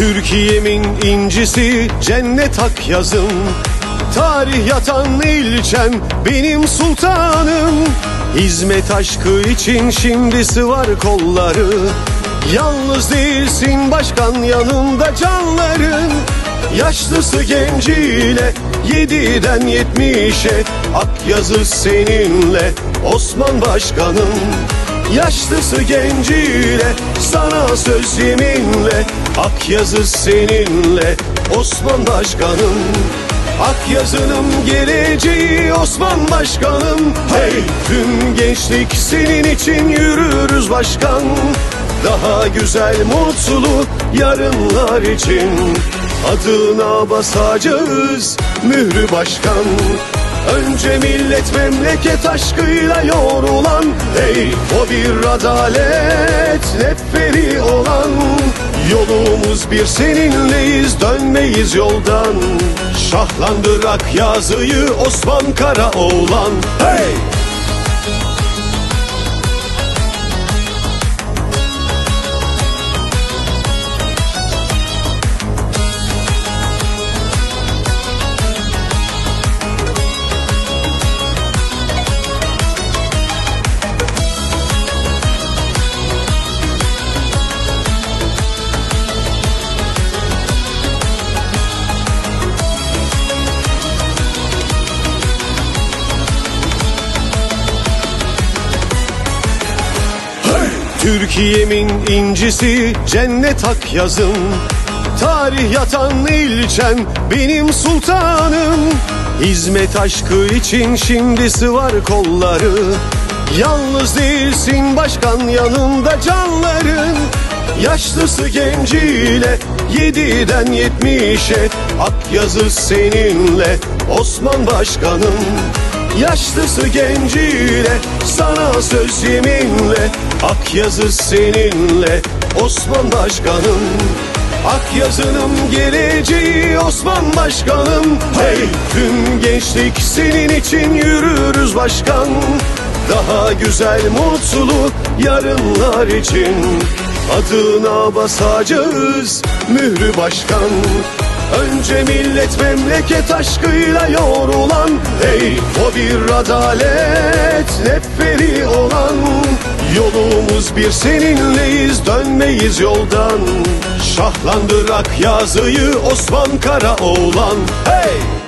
Türkiye'min incisi cennet hak yazım Tarih yatan ilçem benim sultanım. Hizmet aşkı için şimdisi var kolları. Yalnız değilsin başkan yanında canların. Yaşlısı genciyle yediden yetmişe. Ak yazı seninle Osman Başkanım Yaşlısı genciyle sana söz yeminle Ak yazı seninle Osman Başkanım. Ak yazının geleceği Osman Başkanım. Hey tüm gençlik senin için yürürüz başkan. Daha güzel mutlu yarınlar için. Adına basacağız mührü başkan Önce millet memleket aşkıyla yorulan Hey o bir adalet neferi olan. Yolumuz bir seninleyiz dönmeyiz yoldan. Şahlandırak yazıyı Osman Karaoğlan. Hey! Türkiye'min incisi cennet hak yazım Tarih yatan ilçem benim sultanım. Hizmet aşkı için şimdisi var kolları. Yalnız değilsin başkan yanında canların. Yaşlısı genciyle yediden yetmişe Ak yazı seninle Osman Başkanım Yaşlısı genciyle sana söz yeminle Ak yazı seninle Osman Başkanım. Ak yazının geleceği Osman Başkanım. Hey tüm gençlik senin için yürürüz başkan. Daha güzel mutlu yarınlar için. Adına basacağız mührü başkan Önce millet memleket aşkıyla yorulan Hey o bir adalet neferi olan. Yolumuz bir seninleyiz dönmeyiz yoldan. Şahlandırak yazıyı Osman Karaoğlan. Hey!